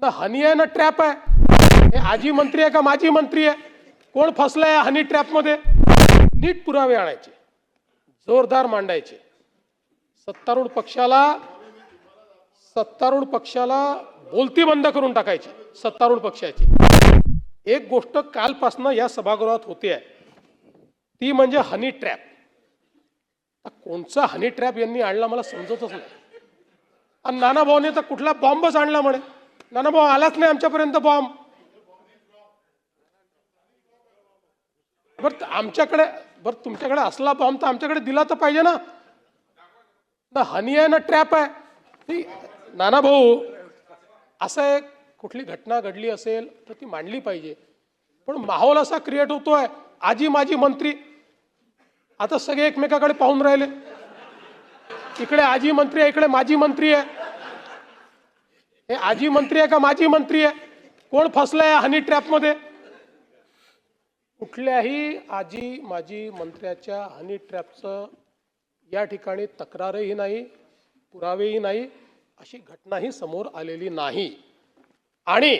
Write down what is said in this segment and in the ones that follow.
ना हनी आहे ना ट्रॅप आहे. हे आजी मंत्री आहे का माजी मंत्री आहे? कोण फसलंय हनी ट्रॅपमध्ये नीट पुरावे आणायचे. जोरदार मांडायचे. सत्तारूढ पक्षाला सत्तारूढ पक्षाला बोलती बंद करून टाकायची सत्तारूढ पक्षाची. एक गोष्ट कालपासनं या सभागृहात होते आहे. ती म्हणजे हनी ट्रॅप कोणचा हनी ट्रॅप यांनी आणला मला समजतच नाही. आणि नाना भाऊने तर कुठला बॉम्बच आणला म्हणे? नाना भाऊ आलाच नाही आमच्यापर्यंत बॉम्ब बरं आमच्याकडे बरं तुमच्याकडे असला बॉम्ब तर आमच्याकडे दिला तर पाहिजे ना. ना हनी आहे ना ट्रॅप आहे. नाही, नाना भाऊ असं एक कुठली घटना घडली असेल तर ती मांडली पाहिजे. पण माहोल असा क्रिएट होतोय. आजी माजी मंत्री आता सगळे एकमेकाकडे पाहून राहिले. इकडे आजी मंत्री आहे इकडे माजी मंत्री आहे. हे आजी मंत्री आहे का माजी मंत्री आहे? कोण फसलंय हनी ट्रॅपमध्ये कुठल्याही आजी माजी मंत्र्याच्या हनी ट्रॅपचं या ठिकाणी तक्रारही नाही पुरावेही नाही अशी घटनाही समोर आलेली नाही. आणि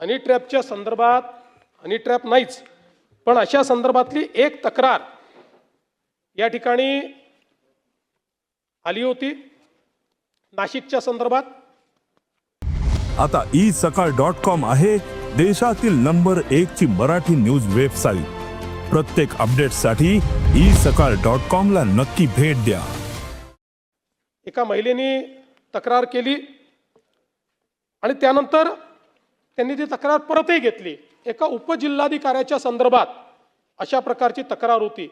हनी ट्रॅपच्या संदर्भात हनी ट्रॅप नाहीच पण अशा संदर्भातली एक तक्रार या ठिकाणी आली होती. नाशिकच्या संदर्भात आता ई सकाळ डॉट कॉम आहे देशातील नंबर एक ची मराठी न्यूज वेबसाईट. प्रत्येक अपडेटसाठी ई सकाळ डॉट कॉम ला नक्की भेट द्या. एका महिलेने तक्रार केली आणि त्यानंतर त्यांनी ती तक्रार परतही घेतली. एका उपजिल्हाधिकाऱ्याच्या संदर्भात अशा प्रकारची तक्रार होती.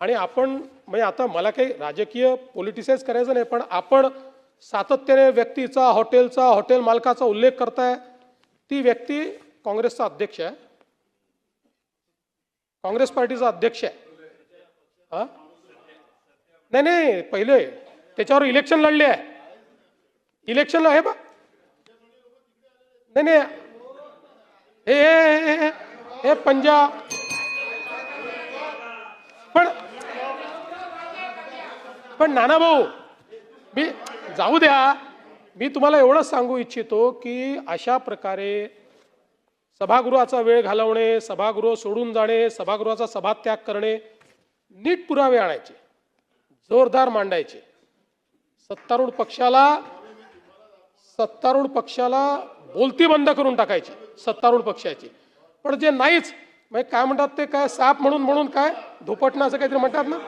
आणि आपण म्हणजे आता मला काही राजकीय पॉलिटिसाइज करायचं नाही पण आपण सातत्याने व्यक्तीचा हॉटेलचा हॉटेल मालकाचा उल्लेख करताय. ती व्यक्ती काँग्रेसचा अध्यक्ष आहे. काँग्रेस पार्टीचा अध्यक्ष आहे. हा? नाही नाही पहिले त्याच्यावर इलेक्शन लढले आहे. इलेक्शनला आहे बा नाही नाही. हे हे पंजाब. पण पण नाना भाऊ मी जाऊ द्या. मी तुम्हाला एवढंच सांगू इच्छितो की अशा प्रकारे सभागृहाचा वेळ घालवणे सभागृह सोडून जाणे सभागृहाचा सभात्याग करणे नीट पुरावे आणायचे जोरदार मांडायचे. सत्तारूढ पक्षाला सत्तारूढ पक्षाला बोलती बंद करून टाकायची सत्तारूढ पक्षाची. पण जे नाहीच म्हणजे काय म्हणतात ते काय साप म्हणून म्हणून काय धुपटणं असं काहीतरी म्हणतात ना?